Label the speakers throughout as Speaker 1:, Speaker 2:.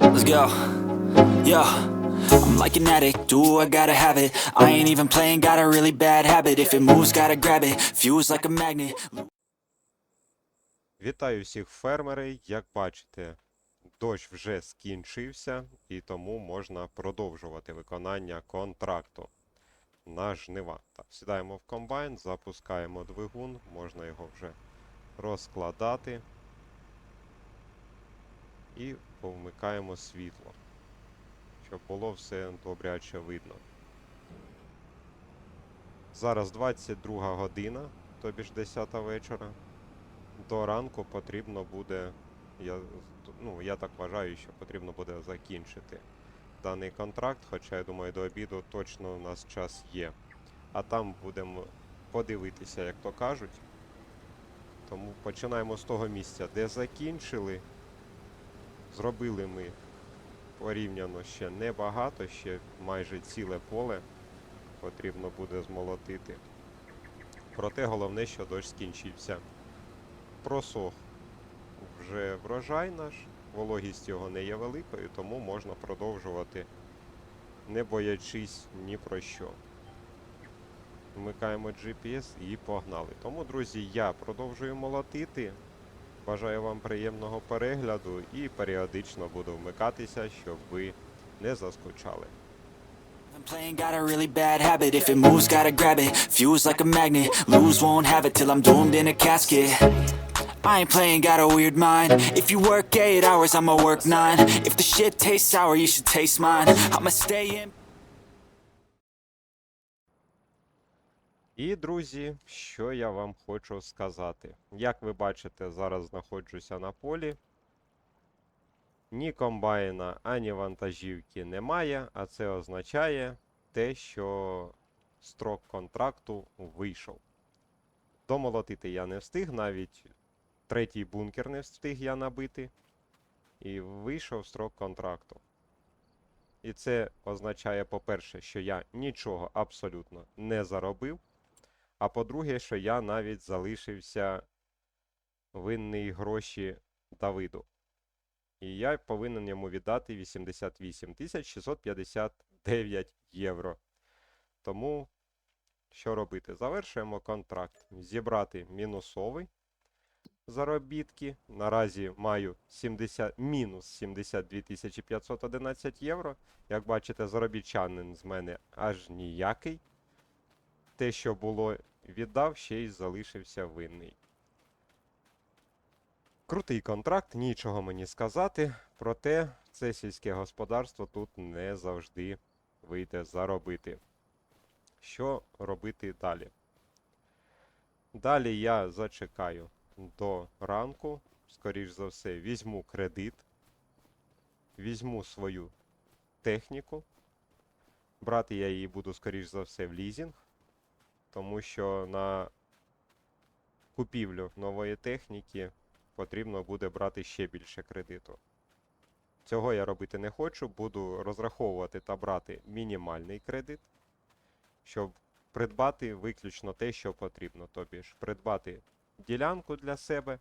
Speaker 1: Let's go. Yo. I'm like an addict, do I gotta have it. I ain't even playing, got a really bad habit. If it moves, gotta grab it. Fuse like a magnet.
Speaker 2: Вітаю всіх фермери. Як бачите, дощ вже скінчився, і тому можна продовжувати виконання контракту на жнива. Так, сідаємо в комбайн, запускаємо двигун, можна його вже розкладати. І повмикаємо світло, щоб було все добряче видно. Зараз 22 година, тобі ж 10 вечора до ранку потрібно буде, я, ну, я так вважаю, що потрібно буде закінчити даний контракт, хоча я думаю, до обіду точно у нас час є. А там будемо подивитися, як то кажуть. Тому починаємо з того місця, де закінчили. Зробили ми порівняно ще небагато, ще майже ціле поле потрібно буде змолотити. Проте головне, що дощ скінчився просох вже врожай наш, вологість його не є великою, тому можна продовжувати, не боячись ні про що. Вмикаємо GPS і погнали. Тому, друзі, я продовжую молотити. Бажаю вам приємного перегляду і періодично буду вмикатися, щоб ви не заскучали.
Speaker 1: I'm playing, got a really bad habit. If it moves, gotta grab it. Fuse like a magnet. Lose, won't have it till I'm doomed in a casket. I ain't playing, got a weird mind. If you work eight hours, I'ma work nine. If the shit tastes sour, you should taste mine. I'ma stay in.
Speaker 2: І, друзі, що я вам хочу сказати. Як ви бачите, зараз знаходжуся на полі. Ні комбайна, ані вантажівки немає, а це означає те, що строк контракту вийшов. Домолотити я не встиг, навіть третій бункер не встиг я набити. І вийшов строк контракту. І це означає, по-перше, що я нічого абсолютно не заробив. А по-друге, що я навіть залишився винний гроші Давиду. І я повинен йому віддати 88 659 євро. Тому, що робити? Завершуємо контракт. Зібрати мінусовий заробітки. Наразі маю 70, мінус 72 511 євро. Як бачите, заробітчанин з мене аж ніякий те, що було, віддав, ще й залишився винний. Крутий контракт, нічого мені сказати, проте це сільське господарство тут не завжди вийде заробити. Що робити далі? Далі я зачекаю до ранку, скоріш за все, візьму кредит, візьму свою техніку. Брати я її буду, скоріш за все, в лізінг тому що на купівлю нової техніки потрібно буде брати ще більше кредиту. Цього я робити не хочу, буду розраховувати та брати мінімальний кредит, щоб придбати виключно те, що потрібно. Тобі ж придбати ділянку для себе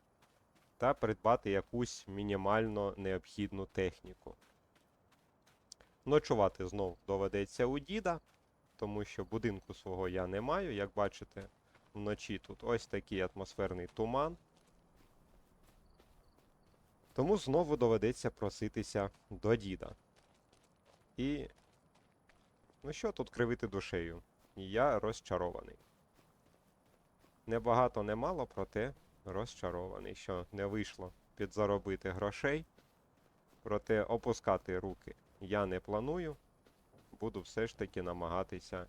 Speaker 2: та придбати якусь мінімально необхідну техніку. Ночувати знов доведеться у діда тому що будинку свого я не маю. Як бачите, вночі тут ось такий атмосферний туман. Тому знову доведеться проситися до діда. І. Ну що тут кривити душею? Я розчарований. Небагато не мало, проте розчарований, що не вийшло підзаробити грошей. Проте опускати руки я не планую буду все ж таки намагатися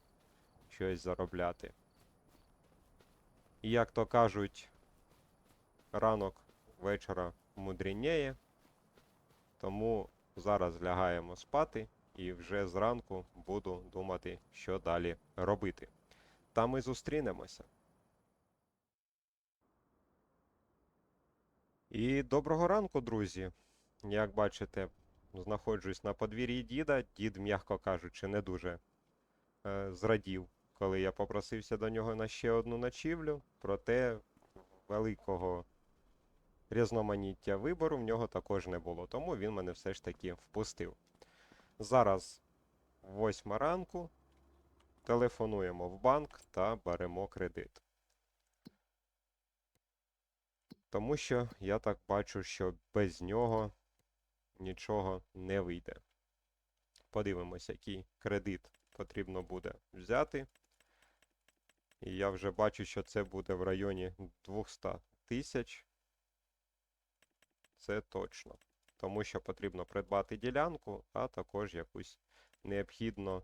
Speaker 2: щось заробляти. І як то кажуть, ранок вечора мудрініє, тому зараз лягаємо спати і вже зранку буду думати, що далі робити. Та ми зустрінемося. І доброго ранку, друзі! Як бачите, знаходжусь на подвір'ї діда. Дід, м'яко кажучи, не дуже е, зрадів, коли я попросився до нього на ще одну ночівлю, проте великого різноманіття вибору в нього також не було, тому він мене все ж таки впустив. Зараз 8 ранку. Телефонуємо в банк та беремо кредит. Тому що я так бачу, що без нього нічого не вийде. Подивимося, який кредит потрібно буде взяти. І я вже бачу, що це буде в районі 200 тисяч. Це точно. Тому що потрібно придбати ділянку, а також якусь необхідно,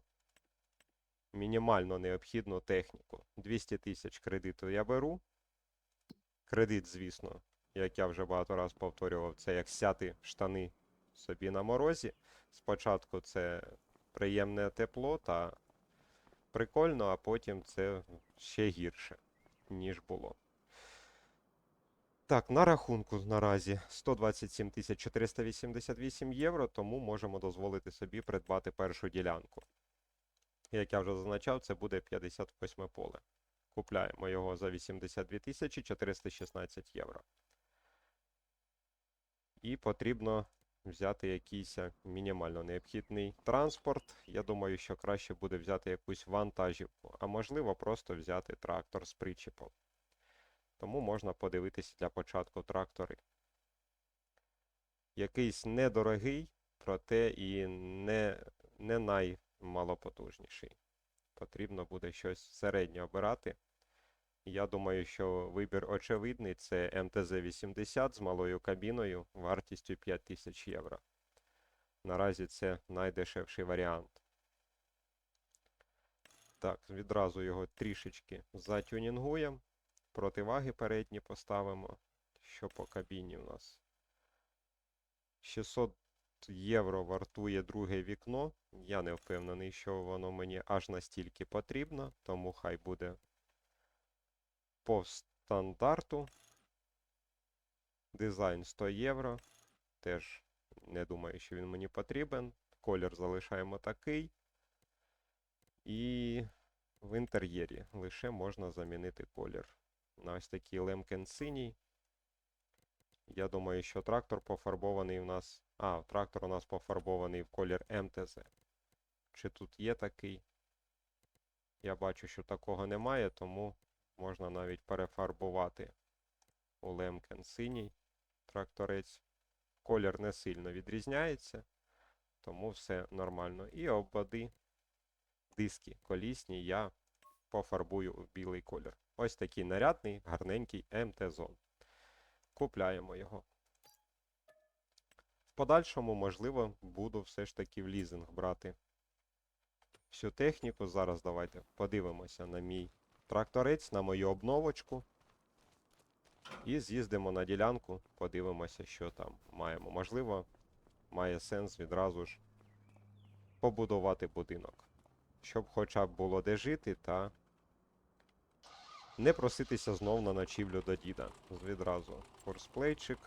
Speaker 2: мінімально необхідну техніку. 200 тисяч кредиту я беру. Кредит, звісно, як я вже багато разів повторював, це як сяти штани собі на морозі. Спочатку це приємне тепло та прикольно, а потім це ще гірше, ніж було. Так, на рахунку наразі 127 488 євро, тому можемо дозволити собі придбати першу ділянку. Як я вже зазначав, це буде 58 поле. Купляємо його за 82 416 євро. І потрібно взяти якийсь мінімально необхідний транспорт. Я думаю, що краще буде взяти якусь вантажівку, а можливо просто взяти трактор з причепом. Тому можна подивитися для початку трактори. Якийсь недорогий, проте і не, не наймалопотужніший. Потрібно буде щось середнє обирати. Я думаю, що вибір очевидний це МТЗ-80 з малою кабіною вартістю 5000 євро. Наразі це найдешевший варіант. Так, відразу його трішечки затюнінгуємо. Противаги передні поставимо. Що по кабіні у нас? 600 євро вартує друге вікно. Я не впевнений, що воно мені аж настільки потрібно, тому хай буде по стандарту. Дизайн 100 євро. Теж не думаю, що він мені потрібен. Колір залишаємо такий. І в інтер'єрі лише можна замінити колір на ось такий лемкен синій. Я думаю, що трактор пофарбований у нас. А, трактор у нас пофарбований в колір МТЗ. Чи тут є такий? Я бачу, що такого немає, тому можна навіть перефарбувати у лемкен синій тракторець. Колір не сильно відрізняється, тому все нормально. І обводи, диски колісні я пофарбую в білий колір. Ось такий нарядний, гарненький МТ-зон. Купляємо його. В подальшому, можливо, буду все ж таки в лізинг брати всю техніку. Зараз давайте подивимося на мій тракторець, на мою обновочку. І з'їздимо на ділянку, подивимося, що там маємо. Можливо, має сенс відразу ж побудувати будинок. Щоб хоча б було де жити та не проситися знов на ночівлю до діда. Відразу форсплейчик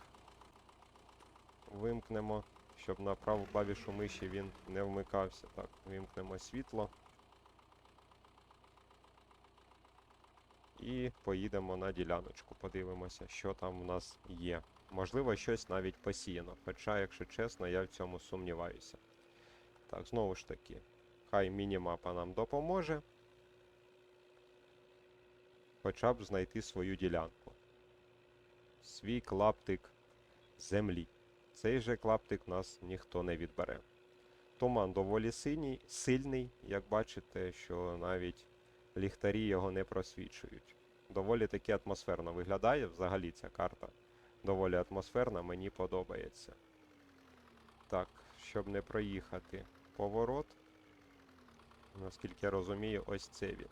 Speaker 2: вимкнемо, щоб на праву клавішу миші він не вмикався. Так, вимкнемо світло. І поїдемо на діляночку, подивимося, що там в нас є. Можливо, щось навіть посіяно. Хоча, якщо чесно, я в цьому сумніваюся. Так, знову ж таки, хай мінімапа нам допоможе. Хоча б знайти свою ділянку. Свій клаптик землі. Цей же клаптик нас ніхто не відбере. Туман доволі синій, сильний, як бачите, що навіть ліхтарі його не просвічують. Доволі таки атмосферно виглядає взагалі ця карта. Доволі атмосферна, мені подобається. Так, щоб не проїхати поворот. Наскільки я розумію, ось це він.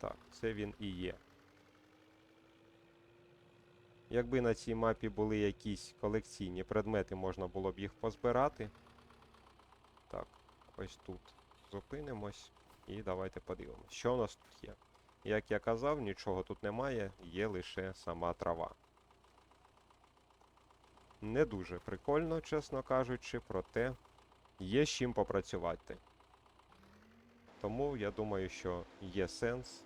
Speaker 2: Так, це він і є. Якби на цій мапі були якісь колекційні предмети, можна було б їх позбирати. Так, ось тут зупинимось і давайте подивимось, що у нас тут є. Як я казав, нічого тут немає, є лише сама трава. Не дуже прикольно, чесно кажучи, проте є з чим попрацювати. Тому я думаю, що є сенс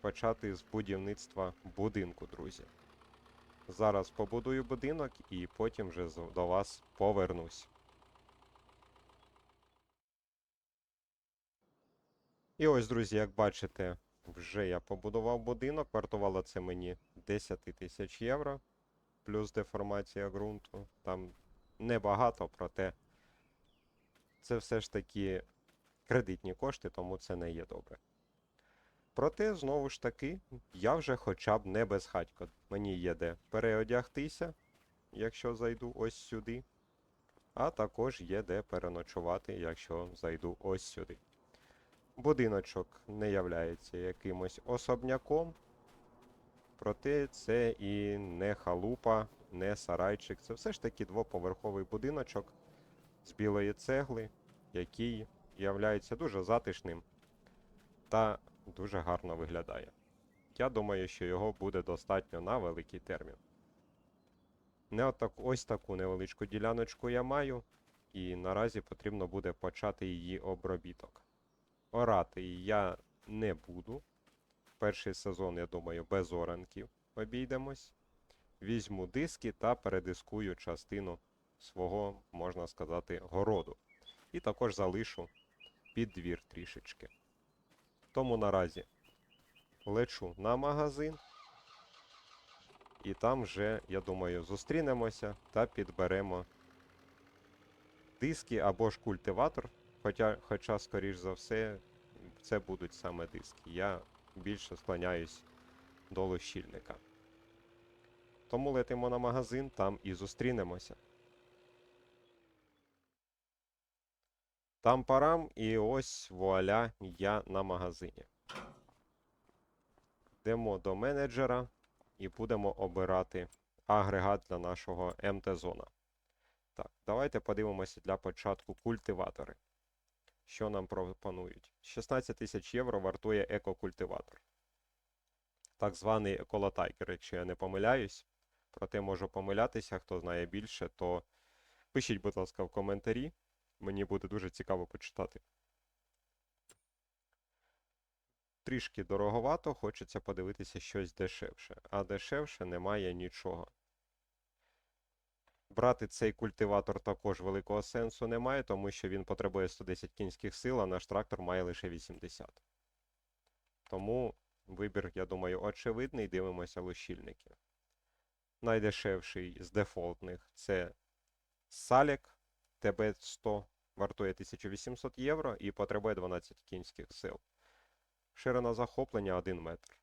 Speaker 2: почати з будівництва будинку, друзі. Зараз побудую будинок і потім вже до вас повернусь. І ось, друзі, як бачите, вже я побудував будинок. Вартувало це мені 10 тисяч євро, плюс деформація ґрунту. Там небагато, проте це все ж таки кредитні кошти, тому це не є добре. Проте, знову ж таки, я вже хоча б не безхатько. Мені є де переодягтися, якщо зайду ось сюди. А також є де переночувати, якщо зайду ось сюди. Будиночок не являється якимось особняком, проте це і не халупа, не сарайчик. Це все ж таки двоповерховий будиночок з білої цегли, який являється дуже затишним та дуже гарно виглядає. Я думаю, що його буде достатньо на великий термін. Не отак, ось таку невеличку діляночку я маю, і наразі потрібно буде почати її обробіток. Орати я не буду. Перший сезон, я думаю, без оранків обійдемось. Візьму диски та передискую частину свого, можна сказати, городу. І також залишу під двір трішечки. Тому наразі лечу на магазин. І там вже, я думаю, зустрінемося та підберемо диски або ж культиватор. Хоча, хоча, скоріш за все, це будуть саме диски. Я більше склоняюсь до лощильника. Тому летимо на магазин, там і зустрінемося. Там парам, і ось вуаля, я на магазині. Йдемо до менеджера і будемо обирати агрегат для нашого МТ-зона. Так, давайте подивимося для початку культиватори. Що нам пропонують? 16 тисяч євро вартує екокультиватор. Так званий еколотайкер, якщо я не помиляюсь. Проте можу помилятися, хто знає більше, то пишіть, будь ласка, в коментарі. Мені буде дуже цікаво почитати. Трішки дороговато, хочеться подивитися щось дешевше. А дешевше немає нічого. Брати цей культиватор також великого сенсу немає, тому що він потребує 110 кінських сил, а наш трактор має лише 80. Тому вибір, я думаю, очевидний. Дивимося лущильники. Найдешевший з дефолтних це Салік ТБ-100, вартує 1800 євро і потребує 12 кінських сил. Ширина захоплення 1 метр.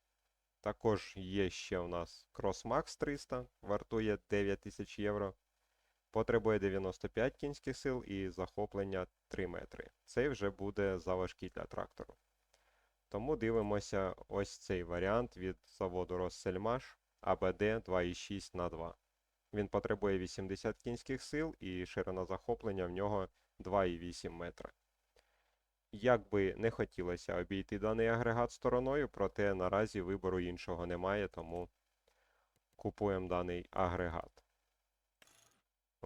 Speaker 2: Також є ще у нас CrossMax 300, вартує 9000 євро. Потребує 95 кінських сил і захоплення 3 метри. Цей вже буде заважкий для трактору. Тому дивимося ось цей варіант від заводу Россельмаш АБД 2,6 на 2. Він потребує 80 кінських сил і ширина захоплення в нього 2,8 метра. Як би не хотілося обійти даний агрегат стороною, проте наразі вибору іншого немає, тому купуємо даний агрегат.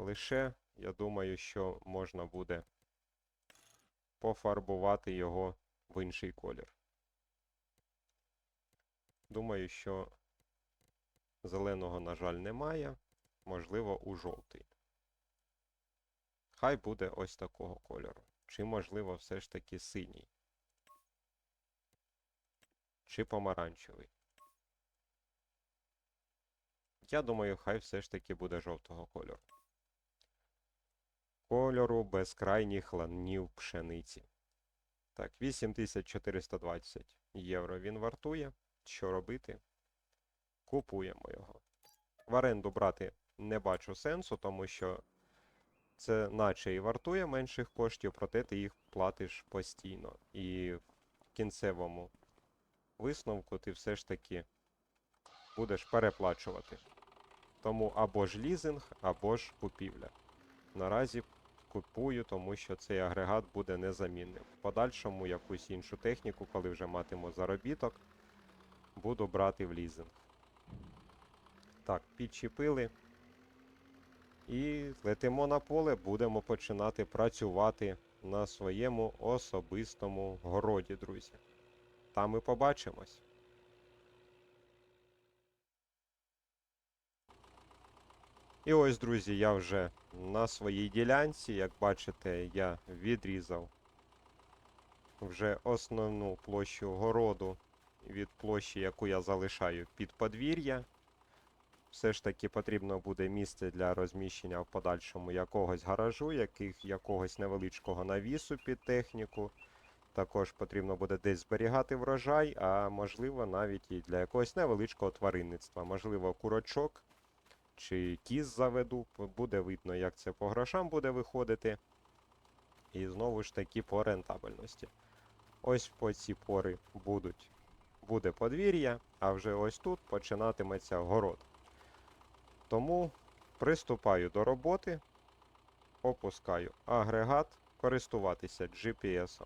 Speaker 2: Лише, я думаю, що можна буде пофарбувати його в інший колір. Думаю, що зеленого, на жаль, немає. Можливо, у жовтий. Хай буде ось такого кольору. Чи, можливо, все ж таки синій. Чи помаранчевий. Я думаю, хай все ж таки буде жовтого кольору. Кольору безкрайніх ланів пшениці. Так, 8420 євро він вартує. Що робити? Купуємо його. В оренду брати не бачу сенсу, тому що це наче і вартує менших коштів, проте ти їх платиш постійно. І в кінцевому висновку ти все ж таки будеш переплачувати. Тому або ж лізинг, або ж купівля. Наразі купую, тому що цей агрегат буде незамінним. В подальшому якусь іншу техніку, коли вже матиму заробіток, буду брати в лізинг. Так, підчепили. І летимо на поле, будемо починати працювати на своєму особистому городі, друзі. Там і побачимось. І ось, друзі, я вже на своїй ділянці, як бачите, я відрізав вже основну площу городу від площі, яку я залишаю під подвір'я. Все ж таки потрібно буде місце для розміщення в подальшому якогось гаражу, яких, якогось невеличкого навісу під техніку. Також потрібно буде десь зберігати врожай, а можливо навіть і для якогось невеличкого тваринництва. Можливо, курочок чи кіз заведу. Буде видно, як це по грошам буде виходити. І знову ж таки по рентабельності. Ось по ці пори будуть, буде подвір'я, а вже ось тут починатиметься город. Тому приступаю до роботи, опускаю агрегат, користуватися GPS.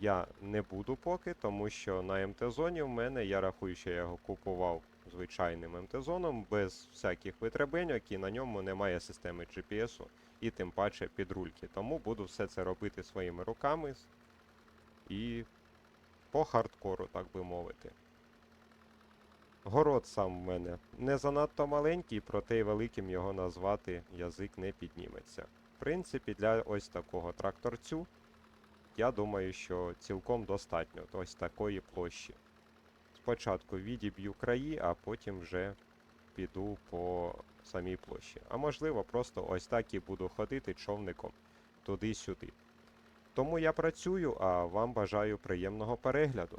Speaker 2: Я не буду поки, тому що на МТ-зоні в мене, я рахую, що я його купував звичайним МТ-зоном, без всяких витребеньок, і на ньому немає системи GPS і тим паче підрульки. Тому буду все це робити своїми руками і по хардкору, так би мовити. Город сам в мене не занадто маленький, проте й великим його назвати язик не підніметься. В принципі, для ось такого тракторцю, я думаю, що цілком достатньо ось такої площі. Спочатку відіб'ю краї, а потім вже піду по самій площі. А можливо, просто ось так і буду ходити човником туди-сюди. Тому я працюю, а вам бажаю приємного перегляду.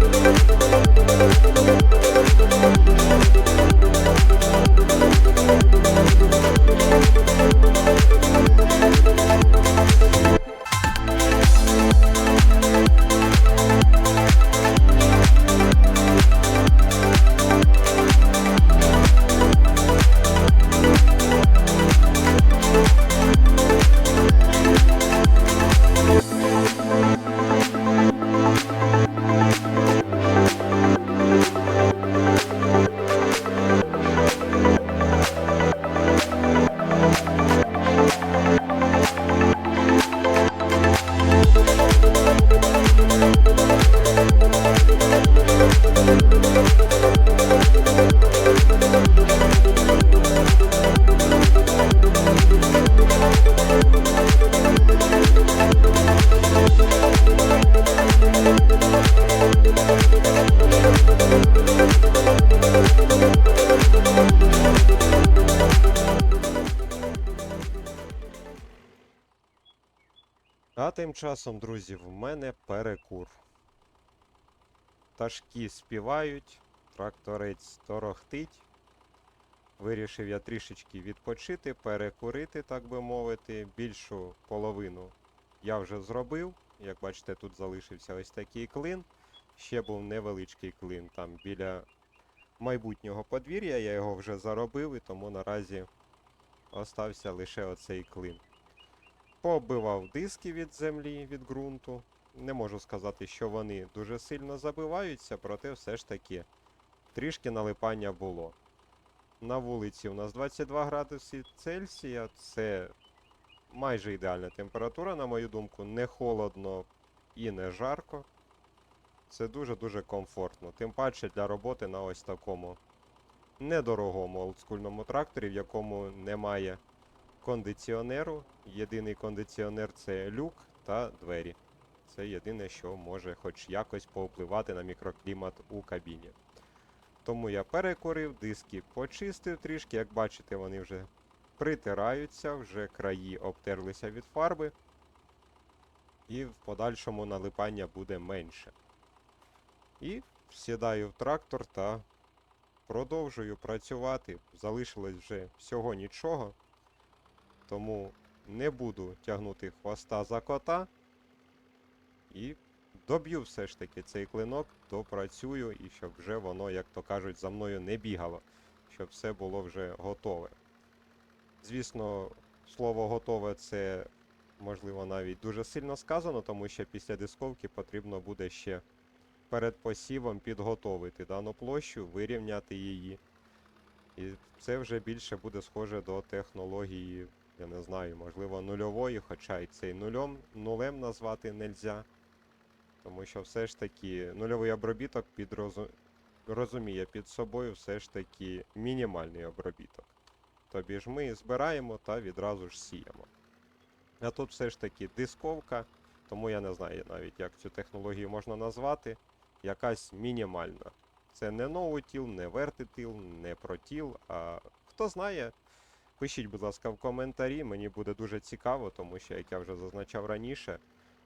Speaker 2: Часом, друзі, в мене перекур. Пташки співають, тракторець торохтить. Вирішив я трішечки відпочити, перекурити, так би мовити. Більшу половину я вже зробив. Як бачите, тут залишився ось такий клин. Ще був невеличкий клин там біля майбутнього подвір'я. Я його вже заробив і тому наразі остався лише оцей клин. Пооббивав диски від землі, від ґрунту. Не можу сказати, що вони дуже сильно забиваються, проте все ж таки трішки налипання було. На вулиці у нас 22 градуси Цельсія. Це майже ідеальна температура, на мою думку. Не холодно і не жарко. Це дуже-дуже комфортно. Тим паче для роботи на ось такому недорогому олдскульному тракторі, в якому немає кондиціонеру. Єдиний кондиціонер це люк та двері. Це єдине, що може хоч якось повпливати на мікроклімат у кабіні. Тому я перекурив, диски почистив трішки. Як бачите, вони вже притираються, вже краї обтерлися від фарби. І в подальшому налипання буде менше. І сідаю в трактор та продовжую працювати. Залишилось вже всього нічого. Тому не буду тягнути хвоста за кота. І доб'ю все ж таки цей клинок, допрацюю, і щоб вже воно, як то кажуть, за мною не бігало, щоб все було вже готове. Звісно, слово готове це можливо навіть дуже сильно сказано, тому що після дисковки потрібно буде ще перед посівом підготовити дану площу, вирівняти її. І це вже більше буде схоже до технології, я не знаю, можливо, нульової, хоча й цей нульом, нулем назвати нельзя. Тому що все ж таки нульовий обробіток підрозу... розуміє під собою все ж таки мінімальний обробіток. Тобі ж ми збираємо та відразу ж сіємо. А тут все ж таки дисковка, тому я не знаю навіть, як цю технологію можна назвати. Якась мінімальна. Це не ноутіл, не вертитіл, не протіл. А хто знає, пишіть, будь ласка, в коментарі. Мені буде дуже цікаво, тому що, як я вже зазначав раніше,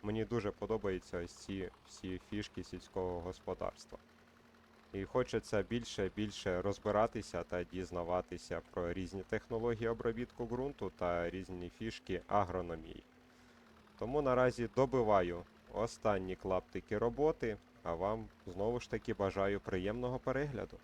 Speaker 2: мені дуже подобаються ось ці всі фішки сільського господарства. І хочеться більше більше розбиратися та дізнаватися про різні технології обробітку ґрунту та різні фішки агрономії. Тому наразі добиваю останні клаптики роботи, а вам знову ж таки бажаю приємного перегляду.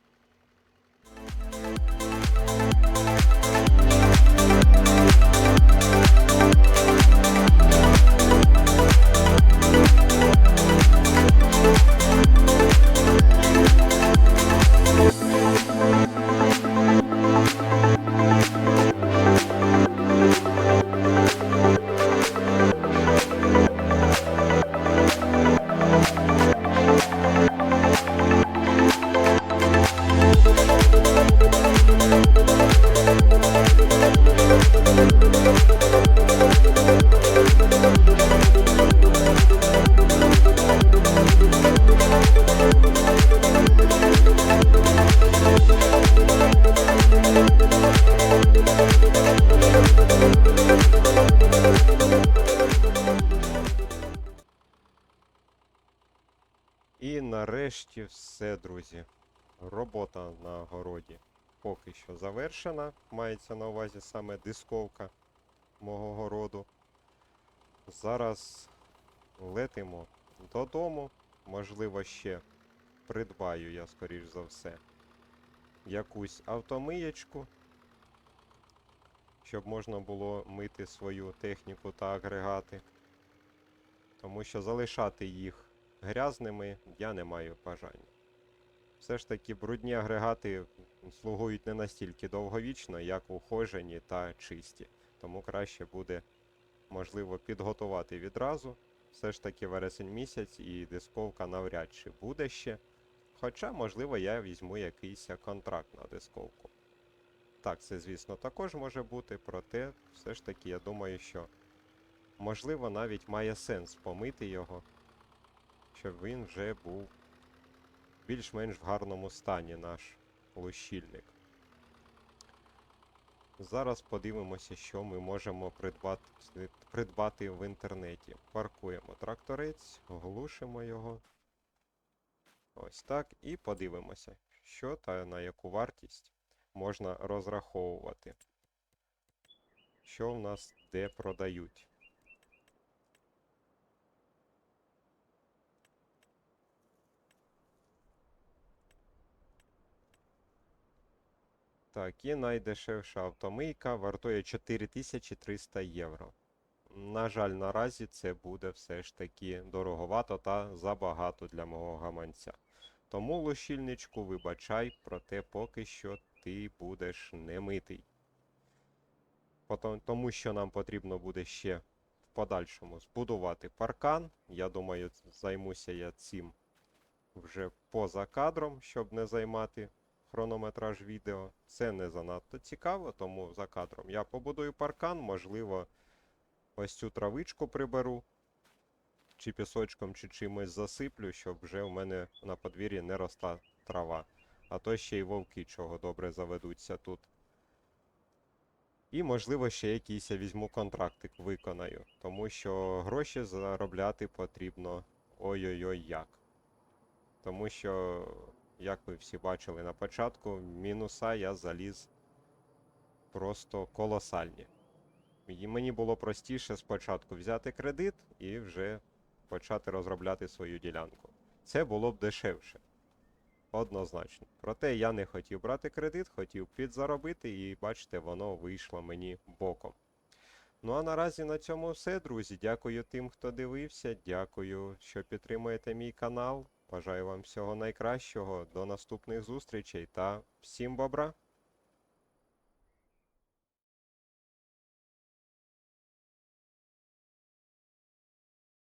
Speaker 2: Нарешті все, друзі. Робота на городі поки що завершена. Мається на увазі саме дисковка мого городу. Зараз летимо додому. Можливо, ще придбаю я, скоріш за все, якусь автомиєчку, щоб можна було мити свою техніку та агрегати. Тому що залишати їх грязними я не маю бажання. Все ж таки брудні агрегати слугують не настільки довговічно, як ухожені та чисті. Тому краще буде, можливо, підготувати відразу. Все ж таки вересень місяць і дисковка навряд чи буде ще. Хоча, можливо, я візьму якийсь контракт на дисковку. Так, це, звісно, також може бути, проте все ж таки я думаю, що можливо навіть має сенс помити його щоб він вже був більш-менш в гарному стані наш лущильник. Зараз подивимося, що ми можемо придбати, придбати в інтернеті. Паркуємо тракторець, глушимо його. Ось так. І подивимося, що та на яку вартість можна розраховувати. Що в нас де продають. Так, і найдешевша автомийка вартує 4300 євро. На жаль, наразі це буде все ж таки дороговато та забагато для мого гаманця. Тому, лущильничку, вибачай, проте поки що ти будеш не митий. Потом- Тому що нам потрібно буде ще в подальшому збудувати паркан. Я думаю, займуся я цим вже поза кадром, щоб не займати хронометраж відео. Це не занадто цікаво, тому за кадром я побудую паркан, можливо, ось цю травичку приберу, чи пісочком, чи чимось засиплю, щоб вже у мене на подвір'ї не росла трава. А то ще й вовки чого добре заведуться тут. І, можливо, ще якийсь я візьму контрактик, виконаю, тому що гроші заробляти потрібно ой-ой-ой як. Тому що, як ви всі бачили на початку, мінуса я заліз просто колосальні. І мені було простіше спочатку взяти кредит і вже почати розробляти свою ділянку. Це було б дешевше. Однозначно. Проте я не хотів брати кредит, хотів підзаробити, і бачите, воно вийшло мені боком. Ну а наразі на цьому все, друзі. Дякую тим, хто дивився. Дякую, що підтримуєте мій канал. Бажаю вам всього найкращого. До наступних зустрічей та всім бобра!